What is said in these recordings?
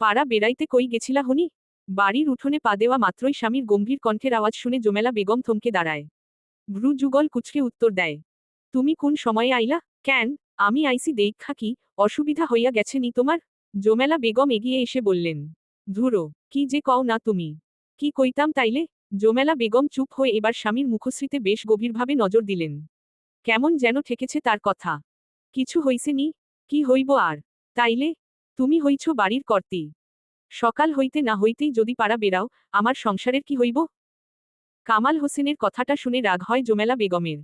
পাড়া বেড়াইতে কই গেছিলা হনি? বাড়ির উঠোনে পা দেওয়া মাত্রই স্বামীর গম্ভীর কণ্ঠের আওয়াজ শুনে জোমেলা বেগম থমকে দাঁড়ায়। ভ্রু যুগল কুচকে উত্তর দেয়, তুমি কোন সময়ে আইলা? কেন? আমি আইসি দেখা কি? অসুবিধা হইয়া গেছে নি তোমার? জোমেলা বেগম এগিয়ে এসে বললেন, ধুরো, কি যে কও না তুমি? কি কইতাম তাইলে? জোমেলা বেগম চুপ হয়ে এবার স্বামীর মুখশ্রীতে বেশ গভীরভাবে নজর দিলেন, কেমন যেন ঠেকেছে তার কথা। কিছু হইছে নি? কি হইব আর? তাইলে? তুমি হইছ বাড়ির কর্তি। সকাল হইতে না হইতেই যদি পাড়া বেরাও আমার সংসারের কি হইব? কামাল হোসেনের কথাটা শুনে রাগ হয় জোমেলা বেগমের।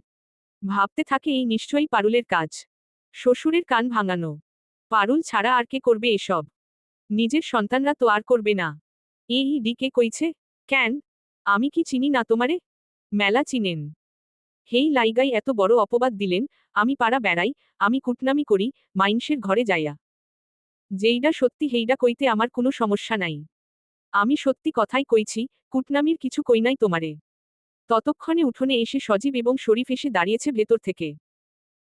ভাবতে থাকে এই নিশ্চয়ই পারুলের কাজ। শ্বশুরের কান ভাঙানো। পারুল ছাড়া আর কে করবে এসব? নিজের সন্তানরা তো আর করবে না। এই ডিকে কইছে? কেন? আমি কি চিনি না তোমারে? মেলা চিনেন। হেই লাইগাই এত বড় অপবাদ দিলেন, আমি পাড়া বেড়াই, আমি কুটনামি করি মাইনসের ঘরে যাইয়া। যেইডা সত্যি হেইডা কইতে আমার কোনো সমস্যা নাই। আমি সত্যি কথাই কইছি, কুটনামির কিছু কই নাই তোমারে। ততক্ষণে উঠোনে এসে সজীব এবং শরীফ এসে দাঁড়িয়েছে ভেতর থেকে।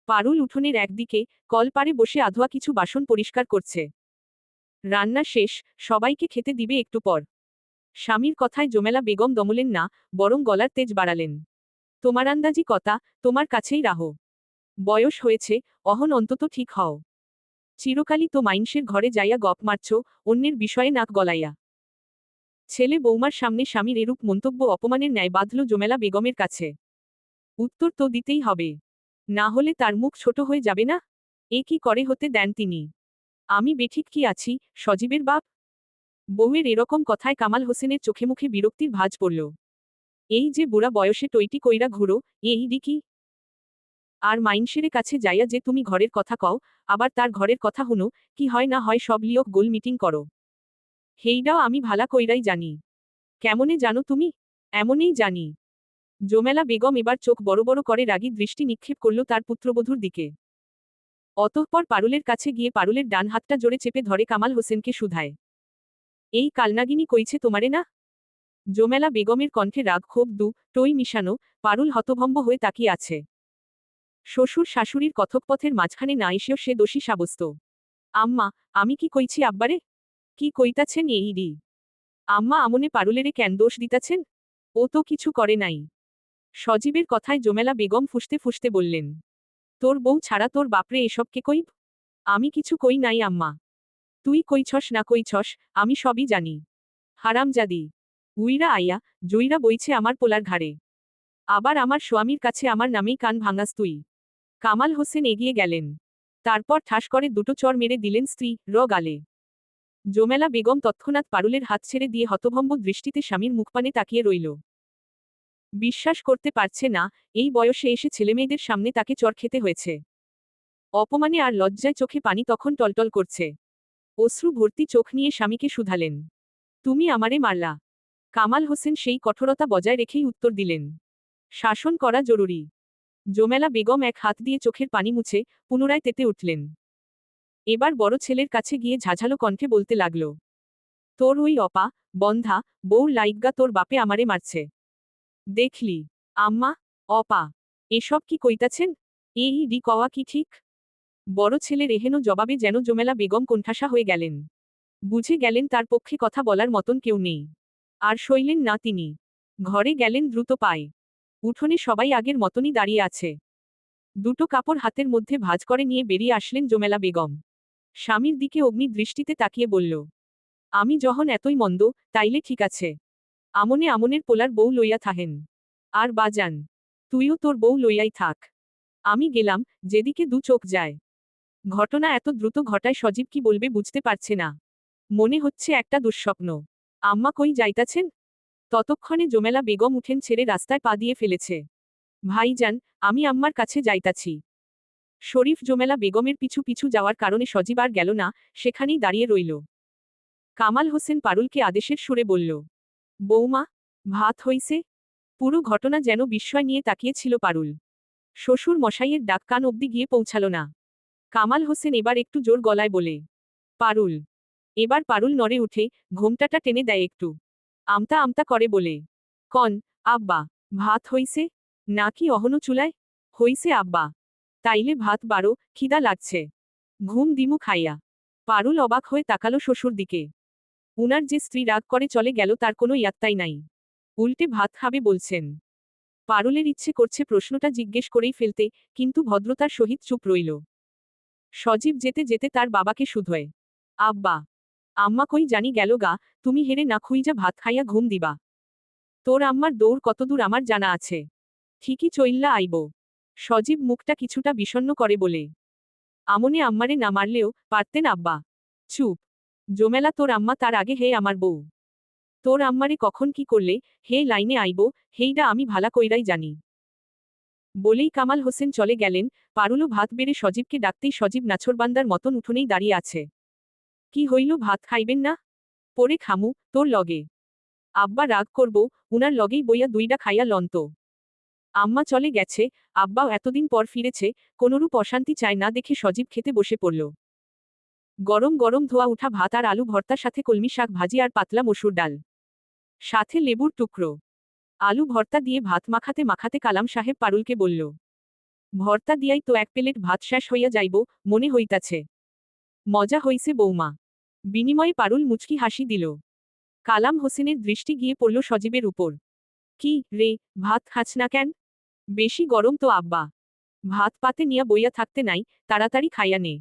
পারুল উঠোনের একদিকে, কলপারে বসে আধোয়া কিছু বাসন পরিষ্কার করছে। রান্না শেষ, সবাইকে খেতে দিবে একটু পর। স্বামীর কথায় জমেলা বেগম দমলেন না, বরং গলার তেজ বাড়ালেন। তোমার আন্দাজি কথা তোমার কাছেই রাহো। বয়স হয়েছে, অহন অন্তত ঠিক হও। চিরকালই তো মাইনসের ঘরে যাইয়া গপ মারছ, অন্যের বিষয়ে নাক গলাইয়া। ছেলে বৌমার সামনে স্বামীর এরূপ মন্তব্য অপমানের ন্যায় বাঁধল জমেলা বেগমের কাছে। উত্তর তো দিতেই হবে। না হলে তার মুখ ছোট হয়ে যাবে না? এ কি করে হতে দেন তিনি? আমি বেঠিক কি আছি, সজীবের বাপ? বউয়ের এরকম কথায় কামাল হোসেনের চোখে মুখে বিরক্তির ভাঁজ পড়ল। এই যে বুড়া বয়সে টইটি কইরা ঘুরো, এই দিকি আর মাইনসেরে কাছে যাইয়া যে তুমি ঘরের কথা কও, আবার তার ঘরের কথা হুনো, কি হয় না হয় সব লিয়ক গোল মিটিং করো। হেইডাও আমি ভালা কইরাই জানি। কেমনে জানো তুমি? এমনই জানি। জোমেলা বেগম এবার চোখ বড় বড় করে রাগী দৃষ্টি নিক্ষেপ করল তার পুত্রবধূর দিকে। অতঃপর পারুলের কাছে গিয়ে পারুলের ডান হাতটা জোরে চেপে ধরে কামাল হোসেনকে শুধায়। এই কালনাগিনী কইছে তোমারে না? জোমেলা বেগমের কণ্ঠে রাগ, ক্ষোভ দু টই মিশানো, পারুল হতভম্ব হয়ে তাকিয়ে আছে। শ্বশুর শাশুড়ির কথকপথের মাঝখানে না এসেও সে দোষী সাব্যস্ত। আম্মা, আমি কি কইছি আব্বারে? কি কইতাছেন এই রি আম্মা আমনে পারুলেরে কেন দোষ দিতাছেন? ও তো কিছু করে নাই। সজীবের কথায় জোমেলা বেগম ফুসতে ফুসতে বললেন, তোর বউ ছাড়া তোর বাপরে এসব কে কইব? আমি কিছু কই নাই আম্মা। তুই কইছস না কইছস, আমি সবই জানি। হারাম হারামজাদি উইরা আইয়া জুইরা বইছে আমার পোলার ঘাড়ে। আবার আমার স্বামীর কাছে আমার নামেই কান ভাঙাস তুই। কামাল হোসেন এগিয়ে গেলেন। তারপর ঠাস করে দুটো চর মেরে দিলেন স্ত্রী, র গালে। জোমেলা বেগম তৎক্ষণাৎ পারুলের হাত ছেড়ে দিয়ে হতভম্ব দৃষ্টিতে স্বামীর মুখপানে তাকিয়ে রইল। বিশ্বাস করতে পারছে না, এই বয়সে এসে ছেলেমেয়েদের সামনে তাকে চর খেতে হয়েছে। অপমানে আর লজ্জায় চোখে পানি তখন টলটল করছে। অশ্রু ভর্তি চোখ নিয়ে স্বামীকে শুধালেন। তুমি আমারে মারলা। কামাল হোসেন সেই কঠোরতা বজায় রেখেই উত্তর দিলেন। শাসন করা জরুরি। জোমেলা বেগম এক হাত দিয়ে চোখের পানি মুছে পুনরায় তেতে উঠলেন। এবার বড় ছেলের কাছে গিয়ে ঝাঝালো কণ্ঠে বলতে লাগল, তোর ওই অপা, বন্ধা বউর লাইগা তোর বাপে আমারে মারছে। দেখলি, আম্মা, অপা, এসব কি কইতাছেন? এই ডি কওয়া কি ঠিক? বড় ছেলের এহেনো জবাবে যেন জমেলা বেগম কোণঠাসা হয়ে গেলেন। বুঝে গেলেন তার পক্ষে কথা বলার মতন কেউ নেই। আর সইলেন না তিনি। ঘরে গেলেন দ্রুত পায়ে। উঠোনে সবাই আগের মতনই দাঁড়িয়ে আছে। দুটো কাপড় হাতের মধ্যে ভাজ করে নিয়ে বেরিয়ে আসলেন জোমেলা বেগম। স্বামীর দিকে অগ্নি দৃষ্টিতে তাকিয়ে বলল, আমি যখন এতই মন্দ, তাইলে ঠিক আছে। আমনে আমনের পোলার বউ লইয়া থাহেন। আর বাজান তুইও তোর বউ লইয়াই থাক। আমি গেলাম, যেদিকে দু চোখ যায়। ঘটনা এত দ্রুত ঘটায় সজীব কি বলবে বুঝতে পারছে না। মনে হচ্ছে একটা দুঃস্বপ্ন। আম্মা কই যাইতাছেন? ততক্ষণে জমেলা বেগম উঠেন ছেড়ে রাস্তায় পা দিয়ে ফেলেছে। ভাইজান, আমি আম্মার কাছে যাইতাছি। শরীফ জমেলা বেগমের পিছু পিছু যাওয়ার কারণে সজীব আর গেল না, সেখানেই দাঁড়িয়ে রইল। কামাল হোসেন পারুলকে আদেশের সুরে বলল বৌমা ভাত হইছে। পুরো ঘটনা যেন বিস্ময় নিয়ে তাকিয়েছিল পারুল। শ্বশুর মশাইয়ের ডাক কান অব্দি গিয়ে পৌঁছাল না। কামাল হোসেন এবার একটু জোর গলায় বলে, পারুল। এবার পারুল নড়ে উঠে, ঘোমটাটা টেনে দেয় একটু। আমতা আমতা করে বলে, কন, আব্বা, ভাত হইছে? নাকি অহনো চুলায়? হইছে আব্বা। তাইলে ভাত বারো খিদা লাগছে। ঘুম দিমু খাইয়া। পারুল অবাক হয়ে তাকালো শ্বশুর দিকে। উনার যে স্ত্রী রাগ করে চলে গেল তার কোনো ইয়াত্তাই নাই। উল্টে ভাত খাবে বলছেন। পারুলের ইচ্ছে করছে প্রশ্নটা জিজ্ঞেস করেই ফেলতে, কিন্তু ভদ্রতার সহিত চুপ রইল। সজীব যেতে যেতে তার বাবাকে শুধোয়, আব্বা আম্মা কই জানি গেল গা, তুমি হেরে না খুইজা ভাত খাইয়া ঘুম দিবা। তোর আম্মার দৌড় কতদূর আমার জানা আছে। ঠিকই চইল্লা আইব। সজীব মুখটা কিছুটা বিষণ্ণ করে বলে। আমনে আম্মারে না মারলেও পারতেন আব্বা। চুপ। জমেলা তোর আম্মা তার আগে হে আমার বউ। তোর আম্মারে কখন কি করলে হে লাইনে আইব, হেইডা আমি ভালা কইরাই জানি। বলেই কামাল হোসেন চলে গেলেন পারুলো ভাত বেড়ে সজীবকে ডাকতেই সজীব নাছরবান্দার মতন উঠোনেই দাঁড়িয়ে আছে। কি হইল, ভাত খাইবেন না? পরে খামু, তোর লগে। আব্বা রাগ করব, উনার লগেই বইয়া দুইটা খাইয়া লন্ত। আম্মা চলে গেছে, আব্বাও এতদিন পর ফিরেছে, কোনরূপ অশান্তি চায় না দেখে সজীব খেতে বসে পড়ল। গরম গরম ধোয়া উঠা ভাত আর আলু ভর্তার সাথে কলমি শাক ভাজি আর পাতলা মসুর ডাল। সাথে লেবুর টুকরো। আলু ভর্তা দিয়ে ভাত মাখাতে মাখাতে কালাম সাহেব পারুলকে বলল, ভর্তা দিয়াই তো এক প্লেট ভাত শেষ হইয়া যাইব, মনে হইতাছে। মজা হইছে বৌমা। বিনিময়ে পারুল মুচকি হাসি দিল। কালাম হোসেনের দৃষ্টি গিয়ে পড়ল সজীবের উপর। কি রে, ভাত খাচ না কেন? বেশি গরম তো আব্বা। ভাত পাতে নিয়া বইয়া থাকতে নাই, তাড়াতাড়ি খাইয়া নে।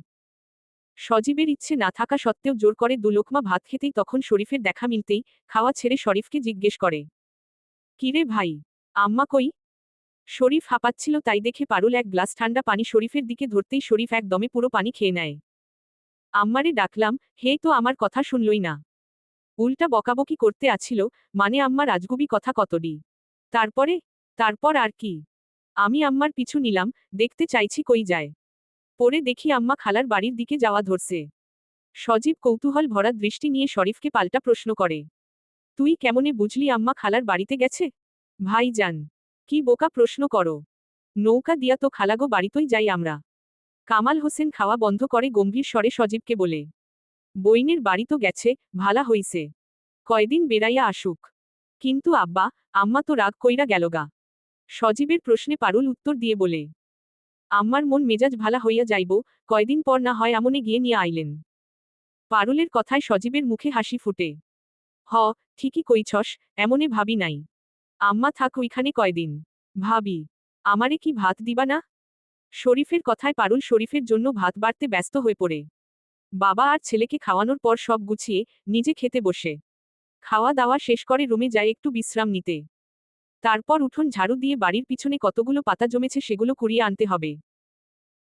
সজীবের ইচ্ছে না থাকা সত্ত্বেও জোর করে দুলোকমা ভাত খেতেই তখন শরীফের দেখা মিলতেই খাওয়া ছেড়ে শরীফকে জিজ্ঞেস করে কিরে ভাই, আম্মা কই? শরীফ হাঁপাচ্ছিল তাই দেখে পারুল এক গ্লাস ঠান্ডা পানি শরীফের দিকে ধরতেই শরীফ একদমে পুরো পানি খেয়ে নেয়। আম্মারে ডাকলাম, হে, তো আমার কথা শুনলই না। উল্টা বকাবকি করতে আছিল মানে আম্মার রাজগুবি কথা কতডি? তারপরে? তারপর আর কি? আমি আম্মার পিছু নিলাম, দেখতে চাইছি কই যায়? পরে দেখি আম্মা খালার বাড়ির দিকে যাওয়া ধরছে। সজীব কৌতূহল ভরা দৃষ্টি নিয়ে শরীফকে পাল্টা প্রশ্ন করে, তুই কেমনে বুঝলি আম্মা খালার বাড়িতে গেছে? ভাই যান কি বোকা প্রশ্ন করো। নৌকা দিয়া তো খালাগো বাড়িতেই যাই আমরা। কামাল হোসেন খাওয়া বন্ধ করে গম্ভীর স্বরে সজীবকে বলে, বইনের বাড়ি তো গেছে, ভালা হইছে। কয়দিন বেড়াইয়া আসুক। কিন্তু আব্বা, আম্মা তো রাগ কইরা গেলগা সজীবের প্রশ্নে পারুল উত্তর দিয়ে বলে, আম্মার মন মেজাজ ভালা হইয়া যাইব, কয়দিন পর না হয় আমনে গিয়ে নিয়ে আইলেন। পারুলের কথায় সজীবের মুখে হাসি ফুটে, হ, ঠিকই কইছস, এমনে ভাবি নাই। আম্মা থাক ওইখানে কয়দিন। ভাবি, আমারে কি ভাত দিবা না? শরীফের কথায় পারুল শরীফের জন্য ভাত বাড়তে ব্যস্ত হয়ে পড়ে। বাবা আর ছেলেকে খাওয়ানোর পর সব গুছিয়ে নিজে খেতে বসে। খাওয়া দাওয়া শেষ করে রুমে যায় একটু বিশ্রাম নিতে। তারপর উঠোন ঝাড়ু দিয়ে বাড়ির পিছনে কতগুলো পাতা জমেছে সেগুলো কুড়িয়ে আনতে হবে।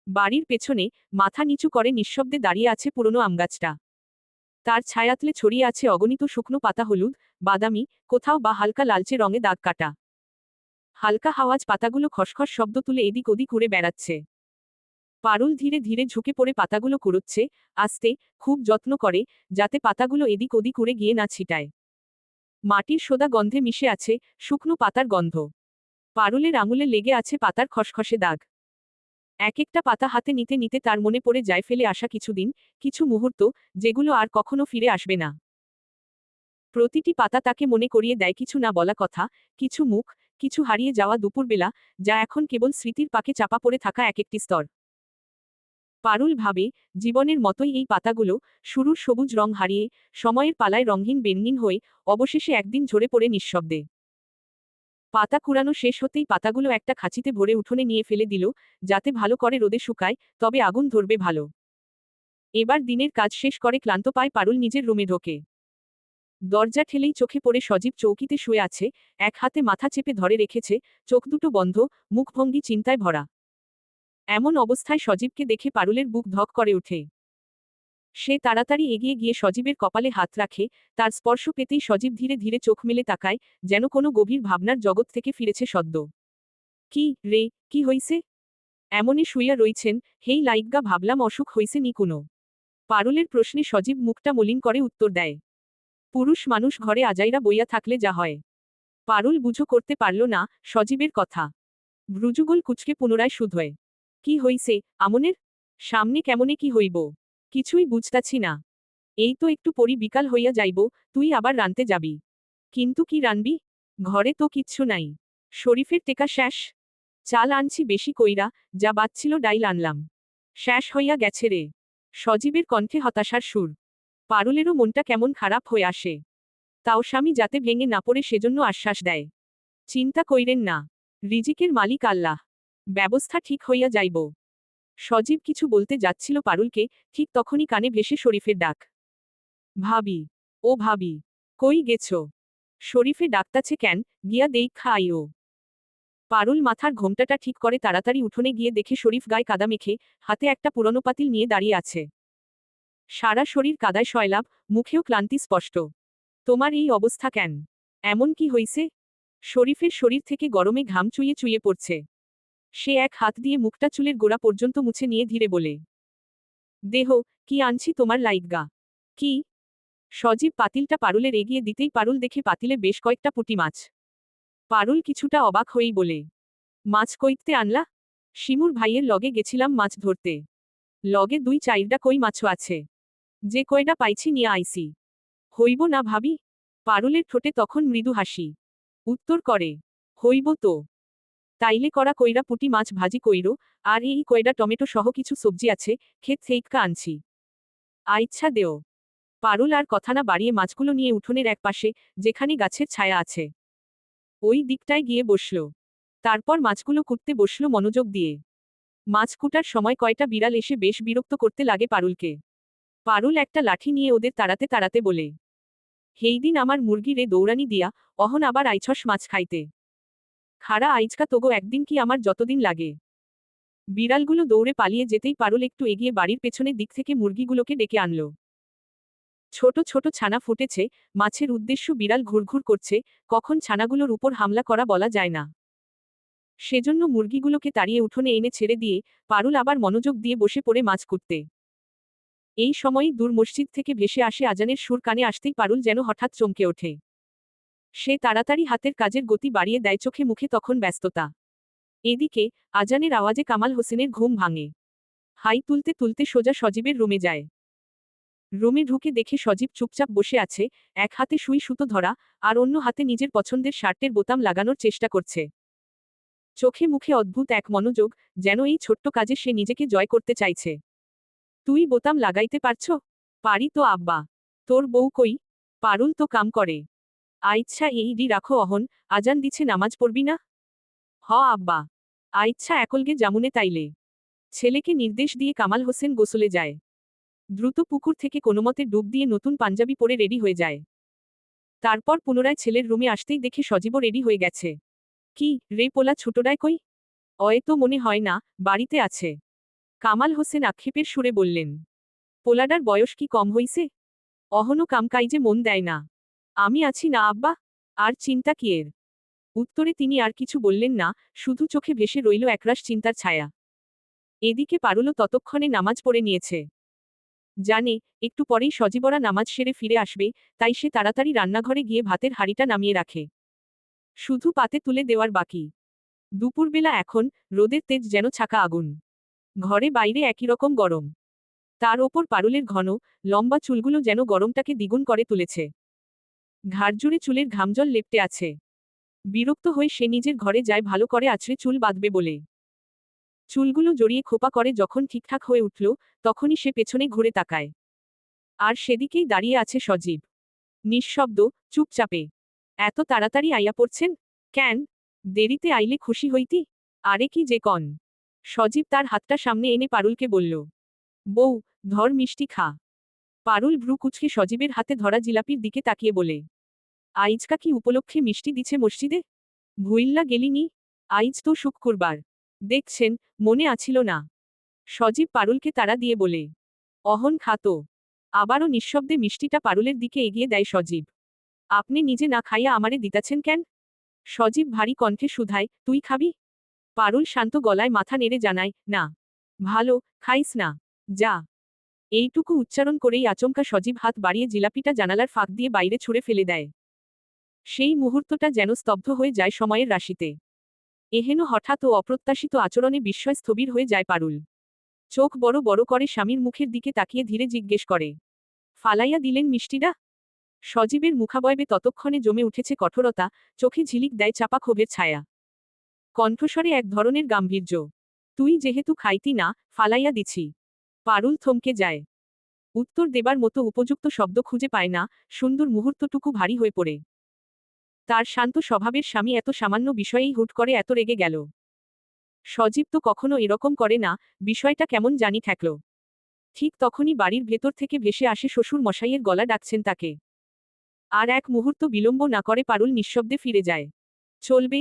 বাড়ির পেছনে মাথা নিচু করে নিঃশব্দে দাঁড়িয়ে আছে পুরনো আমগাছটা তার ছায়াতলে ছড়িয়ে আছে অগণিত শুকনো পাতা হলুদ, বাদামি, কোথাও বা হালকা লালচে রঙে দাগ কাটা। হালকা হাওয়াজ পাতাগুলো খসখস শব্দ তুলে এদিক ওদিক উড়ে বেড়াচ্ছে। পারুল ধীরে ধীরে ঝুঁকে পড়ে পাতাগুলো কুড়োচ্ছে, আস্তে, খুব যত্ন করে, যাতে পাতাগুলো এদিক ওদিক উড়ে গিয়ে না ছিটায়। মাটির সোদা গন্ধে মিশে আছে শুকনো পাতার গন্ধ। পারুলের আঙুলে লেগে আছে পাতার খসখসে দাগ। এক একটা পাতা হাতে নিতে নিতে তার মনে পড়ে যায় ফেলে আসা কিছুদিন, কিছু মুহূর্ত, যেগুলো আর কখনো ফিরে আসবে না। প্রতিটি পাতা তাকে মনে করিয়ে দেয় কিছু না বলা কথা, কিছু মুখ কিছু হারিয়ে যাওয়া দুপুরবেলা, যা এখন কেবল স্মৃতির পাকে চাপা পড়ে থাকা এক একটি স্তর। পারুল ভাবে, জীবনের মতোই এই পাতাগুলো শুরুর সবুজ রং হারিয়ে, সময়ের পালায় রঙহীন বেনহীন হয়ে, অবশেষে একদিন ঝরে পড়ে নিঃশব্দে। পাতা কুড়ানো শেষ হতেই পাতাগুলো একটা খাঁচিতে ভরে উঠোনে নিয়ে ফেলে দিল, যাতে ভালো করে রোদে শুকায়, তবে আগুন ধরবে ভালো। এবার দিনের কাজ শেষ করে ক্লান্ত পায় পারুল নিজের রুমে ঢোকে। দরজা ঠেলেই চোখে পড়ে সজীব চৌকিতে শুয়ে আছে, এক হাতে মাথা চেপে ধরে রেখেছে, চোখ দুটো বন্ধ মুখভঙ্গি চিন্তায় ভরা। এমন অবস্থায় সজীবকে দেখে পারুলের বুক ধক করে ওঠে। সে তাড়াতাড়ি এগিয়ে গিয়ে সজীবের কপালে হাত রাখে, তার স্পর্শ পেতেই সজীব ধীরে ধীরে চোখ মেলে তাকায়, যেন কোনো গভীর ভাবনার জগৎ থেকে ফিরেছে সদ্য। কি রে, কি হইছে? এমনই শুইয়া রইছেন, হেই লাইগা ভাবলাম অসুখ হইছে নি কোনো? পারুলের প্রশ্নে সজীব মুখটা মলিন করে উত্তর দেয়। পুরুষ মানুষ ঘরে আজাইরা বইয়া থাকলে যা হয়। পারুল বুঝো করতে পারল না, সজীবের কথা। ভ্রুজুগল কুচকে পুনরায় শুধয় কি হইছে, আমনের? সামনে কেমনে কি হইব? কিছুই বুঝতাছি না। এই তো একটু পরি বিকাল হইয়া যাইব, তুই আবার রানতে যাবি। কিন্তু কি রানবি? ঘরে তো কিচ্ছু নাই। শরীফের টেকা শেষ। চাল আনছি বেশি কইরা, যা বাচ্ছিল ডাইল আনলাম। শেষ হইয়া গেছে রে। সজীবের কণ্ঠে হতাশার সুর। পারুলেরও মনটা কেমন খারাপ হয়ে আসে। তাও স্বামী যাতে ভেঙে না পড়ে সেজন্য আশ্বাস দেয়। চিন্তা কইরেন না, রিজিকের মালিক আল্লাহ, ব্যবস্থা ঠিক হইয়া যাইব। সজীব কিছু বলতে যাচ্ছিল পারুলকে, ঠিক তখনই কানে ভেসে শরীফের ডাক। ভাবি, ও ভাবি, কই গেছ? শরীফে ডাকতাছে কেন, গিয়া দেই খাইও পারুল মাথার ঘোমটাটা ঠিক করে তাড়াতাড়ি উঠোনে গিয়ে দেখে শরীফ গায়ে কাদা মেখে, হাতে একটা পুরনো পাতিল নিয়ে দাঁড়িয়ে আছে। সারা শরীর কাদায় শয়লাভ মুখেও ক্লান্তি স্পষ্ট। তোমার এই অবস্থা কেন? এমন কি হইছে? শরীফের শরীর থেকে গরমে ঘাম চুইয়ে চুইয়ে পড়ছে। সে এক হাত দিয়ে মুখটা চুলের গোড়া পর্যন্ত মুছে নিয়ে ধীরে বলে, দেহ, কি আনছি তোমার লাইগা কি? সজীব পাতিলটা পারুলের এগিয়ে দিতেই পারুল দেখে পাতিলে বেশ কয়েকটা পুঁটি মাছ। পারুল কিছুটা অবাক হয়েই বলে, মাছ কইতে আনলা? শিমুর ভাইয়ের লগে গেছিলাম মাছ ধরতে। লগে দুই চাইরটা কই মাছও আছে। যে কয়টা পাইছি নিয়ে আইসি। হইব না ভাবি? পারুলের ঠোঁটে তখন মৃদু হাসি। উত্তর করে, হইব তো। তাইলে করা কইরা পুটি মাছ ভাজি কইরো, আর এই কয়টা টমেটো সহ কিছু সবজি আছে, ক্ষেত থেইকা আনছি। আইচ্ছা দেও। পারুল আর কথা না বাড়িয়ে মাছগুলো নিয়ে উঠোনের এক পাশে, যেখানে গাছের ছায়া আছে। ওই দিকটায় গিয়ে বসল। তারপর মাছগুলো কুটতে বসল মনোযোগ দিয়ে। মাছ কুটার সময় কয়টা বিড়াল এসে বেশ বিরক্ত করতে লাগে পারুলকে। পারুল একটা লাঠি নিয়ে ওদের তাড়াতে তাড়াতে বলে, হেই দিন আমার মুরগিরে দৌড়ানি দিয়া, অহন আবার আইছস মাছ খাইতে। খাড়া আইজকা তোগো একদিন কি আমার যতদিন লাগে বিড়ালগুলো দৌড়ে পালিয়ে যেতেই পারুল একটু এগিয়ে বাড়ির পেছনের দিক থেকে মুরগিগুলোকে ডেকে আনল। ছোট ছোট ছানা ফুটেছে, মাছের উদ্দেশ্য বিড়াল ঘুরঘুর করছে, কখন ছানাগুলোর উপর হামলা করা বলা যায় না। সেজন্য মুরগিগুলোকে তাড়িয়ে উঠোনে এনে ছেড়ে দিয়ে পারুল আবার মনোযোগ দিয়ে বসে পড়ে মাছ কুটতে। এই সময়ই দূর মসজিদ থেকে ভেসে আসে আজানের সুর কানে আসতেই পারুল যেন হঠাৎ চমকে ওঠে। সে তাড়াতাড়ি হাতের কাজের গতি বাড়িয়ে দেয় চোখে মুখে তখন ব্যস্ততা। এদিকে, আজানের আওয়াজে কামাল হোসেনের ঘুম ভাঙে। হাই তুলতে তুলতে সোজা সজীবের রুমে যায়। রুমে ঢুকে দেখে সজীব চুপচাপ বসে আছে, এক হাতে সুই সুতো ধরা আর অন্য হাতে নিজের পছন্দের শার্টের বোতাম লাগানোর চেষ্টা করছে। চোখে মুখে অদ্ভুত এক মনোযোগ যেন এই ছোট্ট কাজে সে নিজেকে জয় করতে চাইছে। তুই বোতাম লাগাইতে পারছ? পারি তো, আব্বা। তোর বউ কই? পারুল তো কাম করে। আইচ্ছা, এই ডি রাখো, অহন। আজান দিছে, নামাজ পড়বি না? হ, আব্বা। আইচ্ছা, একলগে জামুনে তাইলে। ছেলেকে নির্দেশ দিয়ে কামাল হোসেন গোসলে যায়। দ্রুত পুকুর থেকে কোনোমতে ডুব দিয়ে নতুন পাঞ্জাবি পরে রেডি হয়ে যায়। তারপর পুনরায় ছেলের রুমে আসতেই দেখে সজীব রেডি হয়ে গেছে। কি, রে পোলা ছোটরায় কই? অয়ে তো মনে হয় না, বাড়িতে আছে। কামাল হোসেন আক্ষেপের সুরে বললেন, পোলাডার বয়স কি কম হইছে? অহনো কামকাইজে মন দেয় না। আমি আছি না, আব্বা। আর চিন্তা কি এর? উত্তরে তিনি আর কিছু বললেন না, শুধু চোখে ভেসে রইল একরাশ চিন্তার ছায়া। এদিকে পারুলও ততক্ষণে নামাজ পড়ে নিয়েছে। জানে, একটু পরেই সজীবরা নামাজ সেরে ফিরে আসবে, তাই সে তাড়াতাড়ি রান্নাঘরে গিয়ে ভাতের হাঁড়িটা নামিয়ে রাখে। শুধু পাতে তুলে দেওয়ার বাকি। দুপুরবেলা এখন, রোদের তেজ যেন ছাকা আগুন। ঘরে বাইরে একই রকম গরম। তার ওপর পারুলের ঘন, লম্বা চুলগুলো যেন গরমটাকে দ্বিগুণ করে তুলেছে। ঘাড়জুড়ে চুলের ঘামজল লেপটে আছে। বিরক্ত হয়ে সে নিজের ঘরে যায় ভালো করে আছড়ে চুল বাঁধবে বলে। চুলগুলো জড়িয়ে খোপা করে যখন ঠিকঠাক হয়ে উঠল, তখনই সে পেছনে ঘুরে তাকায়। আর সেদিকেই দাঁড়িয়ে আছে সজীব। নিঃশব্দ, চুপচাপে। এত তাড়াতাড়ি আইয়া পড়ছেন? কেন? দেরিতে আইলে খুশি হইতি? আরে কি যে কন? সজীব তার হাতটা সামনে এনে পারুলকে বলল, বউ, ধর মিষ্টি খা। পারুল ভ্রু কুচকে সজীবের হাতে ধরা জিলাপির দিকে তাকিয়ে বলে, আইজকা কি উপলক্ষে মিষ্টি দিছে মসজিদে? ভুইল্লা গেলিনি আইজ তো শুক্রবার। দেখছেন, মনে আছিল না। সজীব পারুলকে তারা দিয়ে বলে, অহন খাতো আবারও নিঃশব্দে মিষ্টিটা পারুলের দিকে এগিয়ে দেয় সজীব, আপনি নিজে না খাইয়া আমারে দিতাছেন কেন? সজীব ভারী কণ্ঠে শুধায়, তুই খাবি? পারুল শান্ত গলায় মাথা নেড়ে জানায়, না, ভালো, খাইস না, যা। এইটুকু উচ্চারণ করেই আচমকা সজীব হাত বাড়িয়ে জিলাপিটা জানালার ফাঁক দিয়ে বাইরে ছুঁড়ে ফেলে দেয়। সেই মুহূর্তটা যেন স্তব্ধ হয়ে যায় সময়ের রাশিতে। এহেন হঠাৎ ও অপ্রত্যাশিত আচরণে বিস্ময় স্থবির হয়ে যায় পারুল। চোখ বড় বড় করে স্বামীর মুখের দিকে তাকিয়ে ধীরে জিজ্ঞেস করে, ফালাইয়া দিলেন মিষ্টিরা? সজীবের মুখাবয়বে ততক্ষণে জমে উঠেছে কঠোরতা, চোখে ঝিলিক দেয় চাপা ক্ষোভের ছায়া। কণ্ঠস্বরে এক ধরনের গাম্ভীর্য। তুই যেহেতু খাইতি না, ফালাইয়া দিছি। পারুল থমকে যায়। উত্তর দেবার মতো উপযুক্ত শব্দ খুঁজে পায় না, সুন্দর মুহূর্তটুকু ভারী হয়ে পড়ে। তার শান্ত স্বভাবের স্বামী এত সামান্য বিষয়েই হুট করে এত রেগে গেল। সজীব তো কখনো এরকম করে না, বিষয়টা কেমন জানি থাকল ঠিক তখনই বাড়ির ভেতর থেকে ভেসে আসে শ্বশুর মশাইয়ের গলা ডাকছেন তাকে। আর এক মুহূর্ত বিলম্ব না করে পারুল নিঃশব্দে ফিরে যায়। চলবে